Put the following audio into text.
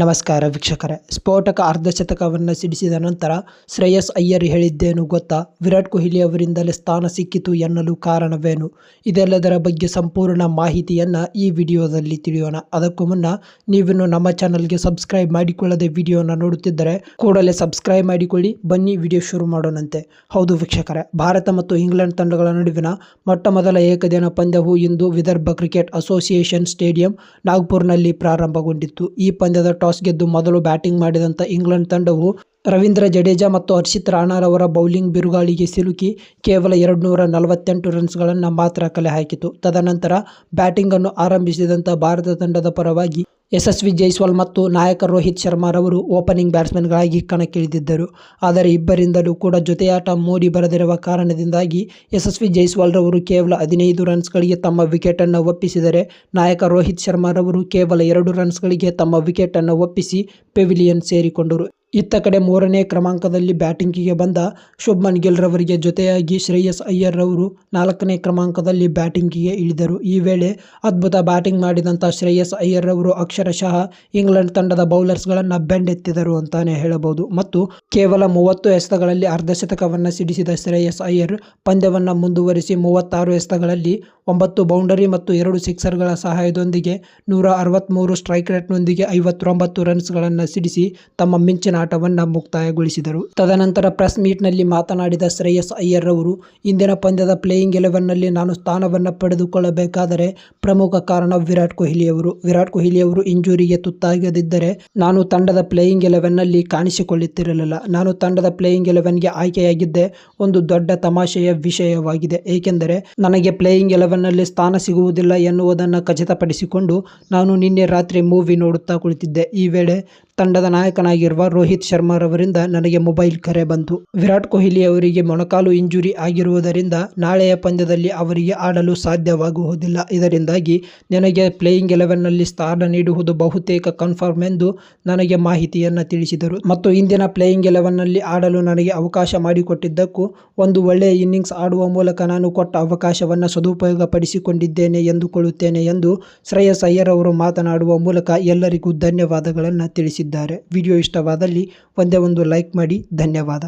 ನಮಸ್ಕಾರ ವೀಕ್ಷಕರೇ. ಸ್ಫೋಟಕ ಅರ್ಧಶತಕವನ್ನು ಸಿಡಿಸಿದ ನಂತರ ಶ್ರೇಯಸ್ ಅಯ್ಯರ್ ಹೇಳಿದ್ದೇನು ಗೊತ್ತಾ? ವಿರಾಟ್ ಕೊಹ್ಲಿ ಅವರಿಂದಲೇ ಸ್ಥಾನ ಸಿಕ್ಕಿತು ಎನ್ನಲು ಕಾರಣವೇನು? ಇದೆಲ್ಲದರ ಬಗ್ಗೆ ಸಂಪೂರ್ಣ ಮಾಹಿತಿಯನ್ನು ಈ ವಿಡಿಯೋದಲ್ಲಿ ತಿಳಿಯೋಣ. ಅದಕ್ಕೂ ಮುನ್ನ ನೀವಿನ್ನು ನಮ್ಮ ಚಾನಲ್ಗೆ ಸಬ್ಸ್ಕ್ರೈಬ್ ಮಾಡಿಕೊಳ್ಳದೆ ವಿಡಿಯೋನ ನೋಡುತ್ತಿದ್ದರೆ ಕೂಡಲೇ ಸಬ್ಸ್ಕ್ರೈಬ್ ಮಾಡಿಕೊಳ್ಳಿ. ಬನ್ನಿ ವಿಡಿಯೋ ಶುರು ಮಾಡೋಣಂತೆ. ಹೌದು ವೀಕ್ಷಕರೇ, ಭಾರತ ಮತ್ತು ಇಂಗ್ಲೆಂಡ್ ತಂಡಗಳ ನಡುವಿನ ಮೊಟ್ಟ ಮೊದಲ ಏಕದಿನ ಪಂದ್ಯವು ಇಂದು ವಿದರ್ಭ ಕ್ರಿಕೆಟ್ ಅಸೋಸಿಯೇಷನ್ ಸ್ಟೇಡಿಯಂ ನಾಗ್ಪುರ್ನಲ್ಲಿ ಪ್ರಾರಂಭಗೊಂಡಿತ್ತು. ಈ ಪಂದ್ಯದ ಟಾಸ್ ಗೆದ್ದು ಮೊದಲು ಬ್ಯಾಟಿಂಗ್ ಮಾಡಿದಂಥ ಇಂಗ್ಲೆಂಡ್ ತಂಡವು ರವೀಂದ್ರ ಜಡೇಜಾ ಮತ್ತು ಹರ್ಷಿತ್ ರಾಣಾರವರ ಬೌಲಿಂಗ್ ಬಿರುಗಾಳಿಗೆ ಸಿಲುಕಿ ಕೇವಲ ಎರಡುನೂರ ನಲವತ್ತೆಂಟು ರನ್ಸ್ಗಳನ್ನು ಮಾತ್ರ ಕಲೆ ಹಾಕಿತು. ತದನಂತರ ಬ್ಯಾಟಿಂಗನ್ನು ಆರಂಭಿಸಿದಂಥ ಭಾರತ ತಂಡದ ಪರವಾಗಿ ಯಶಸ್ವಿ ಜೈಸ್ವಾಲ್ ಮತ್ತು ನಾಯಕ ರೋಹಿತ್ ಶರ್ಮಾರವರು ಓಪನಿಂಗ್ ಬ್ಯಾಟ್ಸ್ಮನ್ಗಳಾಗಿ ಕಣಕ್ಕಿಳಿದಿದ್ದರು. ಆದರೆ ಇಬ್ಬರಿಂದಲೂ ಕೂಡ ಜೊತೆಯಾಟ ಮೂಡಿ ಬರದಿರುವ ಕಾರಣದಿಂದಾಗಿ ಯಶಸ್ವಿ ಜೈಸ್ವಾಲ್ರವರು ಕೇವಲ ಹದಿನೈದು ರನ್ಸ್ಗಳಿಗೆ ತಮ್ಮ ವಿಕೆಟನ್ನು ಒಪ್ಪಿಸಿದರೆ, ನಾಯಕ ರೋಹಿತ್ ಶರ್ಮಾರವರು ಕೇವಲ ಎರಡು ರನ್ಸ್ಗಳಿಗೆ ತಮ್ಮ ವಿಕೆಟನ್ನು ಒಪ್ಪಿಸಿ ಪೆವಿಲಿಯನ್ ಸೇರಿಕೊಂಡರು. ಇತ್ತ ಕಡೆ ಮೂರನೇ ಕ್ರಮಾಂಕದಲ್ಲಿ ಬ್ಯಾಟಿಂಗಿಗೆ ಬಂದ ಶುಭ್ಮನ್ ಗಿಲ್ ರವರಿಗೆ ಜೊತೆಯಾಗಿ ಶ್ರೇಯಸ್ ಅಯ್ಯರ್ ರವರು ನಾಲ್ಕನೇ ಕ್ರಮಾಂಕದಲ್ಲಿ ಬ್ಯಾಟಿಂಗಿಗೆ ಇಳಿದರು. ಈ ವೇಳೆ ಅದ್ಭುತ ಬ್ಯಾಟಿಂಗ್ ಮಾಡಿದಂಥ ಶ್ರೇಯಸ್ ಅಯ್ಯರ್ ರವರು ಅಕ್ಷರಶಃ ಇಂಗ್ಲೆಂಡ್ ತಂಡದ ಬೌಲರ್ಸ್ಗಳನ್ನು ಬೆಂಡೆತ್ತಿದರು ಅಂತಾನೆ ಹೇಳಬಹುದು. ಮತ್ತು ಕೇವಲ ಮೂವತ್ತು ಎಸೆತಗಳಲ್ಲಿ ಅರ್ಧಶತಕವನ್ನು ಸಿಡಿಸಿದ ಶ್ರೇಯಸ್ ಅಯ್ಯರ್ ಪಂದ್ಯವನ್ನು ಮುಂದುವರಿಸಿ ಮೂವತ್ತಾರು ಎಸೆತಗಳಲ್ಲಿ ಒಂಬತ್ತು ಬೌಂಡರಿ ಮತ್ತು ಎರಡು ಸಿಕ್ಸರ್ಗಳ ಸಹಾಯದೊಂದಿಗೆ ನೂರ ಅರವತ್ತ್ಮೂರು ಸ್ಟ್ರೈಕ್ ರೇಟ್ನೊಂದಿಗೆ ಐವತ್ತೊಂಬತ್ತು ರನ್ಸ್ಗಳನ್ನು ಸಿಡಿಸಿ ತಮ್ಮ ಮಿಂಚಿನ ಆಟವನ್ನು ಮುಕ್ತಾಯಗೊಳಿಸಿದರು. ತದನಂತರ ಪ್ರೆಸ್ ಮೀಟ್ನಲ್ಲಿ ಮಾತನಾಡಿದ ಶ್ರೇಯಸ್ ಅಯ್ಯರ್ ಅವರು ಇಂದಿನ ಪಂದ್ಯದ ಪ್ಲೇಯಿಂಗ್ ಎಲೆವನ್ನಲ್ಲಿ ನಾನು ಸ್ಥಾನವನ್ನು ಪಡೆದುಕೊಳ್ಳಬೇಕಾದರೆ ಪ್ರಮುಖ ಕಾರಣ ವಿರಾಟ್ ಕೊಹ್ಲಿಯವರು. ವಿರಾಟ್ ಕೊಹ್ಲಿಯವರು ಇಂಜುರಿಗೆ ತುತ್ತಾಗದಿದ್ದರೆ ನಾನು ತಂಡದ ಪ್ಲೇಯಿಂಗ್ ಎಲೆವನ್ನಲ್ಲಿ ಕಾಣಿಸಿಕೊಳ್ಳುತ್ತಿರಲಿಲ್ಲ. ನಾನು ತಂಡದ ಪ್ಲೇಯಿಂಗ್ ಎಲೆವನ್ಗೆ ಆಯ್ಕೆಯಾಗಿದ್ದೆ ಒಂದು ದೊಡ್ಡ ತಮಾಷೆಯ ವಿಷಯವಾಗಿದೆ. ಏಕೆಂದರೆ ನನಗೆ ಪ್ಲೇಯಿಂಗ್ ಎಲೆವನ್ನಲ್ಲಿ ಸ್ಥಾನ ಸಿಗುವುದಿಲ್ಲ ಎನ್ನುವುದನ್ನು ಖಚಿತಪಡಿಸಿಕೊಂಡು ನಾನು ನಿನ್ನೆ ರಾತ್ರಿ ಮೂವಿ ನೋಡುತ್ತಾ ಕುಳಿತಿದ್ದೆ. ಈ ವೇಳೆ ತಂಡದ ನಾಯಕನಾಗಿರುವ ರೋಹಿತ್ ಶರ್ಮಾರವರಿಂದ ನನಗೆ ಮೊಬೈಲ್ ಕರೆ ಬಂತು. ವಿರಾಟ್ ಕೊಹ್ಲಿ ಅವರಿಗೆ ಮೊಣಕಾಲು ಇಂಜುರಿ ಆಗಿರುವುದರಿಂದ ನಾಳೆಯ ಪಂದ್ಯದಲ್ಲಿ ಅವರಿಗೆ ಆಡಲು ಸಾಧ್ಯವಾಗುವುದಿಲ್ಲ. ಇದರಿಂದಾಗಿ ನನಗೆ ಪ್ಲೇಯಿಂಗ್ ಎಲೆವೆನ್ನಲ್ಲಿ ಸ್ಥಾನ ನೀಡುವುದು ಬಹುತೇಕ ಕನ್ಫರ್ಮ್ ಎಂದು ನನಗೆ ಮಾಹಿತಿಯನ್ನು ತಿಳಿಸಿದರು. ಮತ್ತು ಇಂದಿನ ಪ್ಲೇಯಿಂಗ್ ಎಲೆವೆನ್ನಲ್ಲಿ ಆಡಲು ನನಗೆ ಅವಕಾಶ ಮಾಡಿಕೊಟ್ಟಿದ್ದಕ್ಕೂ ಒಂದು ಒಳ್ಳೆಯ ಇನ್ನಿಂಗ್ಸ್ ಆಡುವ ಮೂಲಕ ನಾನು ಕೊಟ್ಟ ಅವಕಾಶವನ್ನು ಸದುಪಯೋಗಪಡಿಸಿಕೊಂಡಿದ್ದೇನೆ ಎಂದುಕೊಳ್ಳುತ್ತೇನೆ ಎಂದು ಶ್ರೇಯಸ್ ಅಯ್ಯರ್ ಅವರು ಮಾತನಾಡುವ ಮೂಲಕ ಎಲ್ಲರಿಗೂ ಧನ್ಯವಾದಗಳನ್ನು ತಿಳಿಸಿದ್ದಾರೆ ವಿಡಿಯೋ ಇಷ್ಟವಾದಲ್ಲಿ ಒಂದೇ ಒಂದು ಲೈಕ್ ಮಾಡಿ. ಧನ್ಯವಾದ.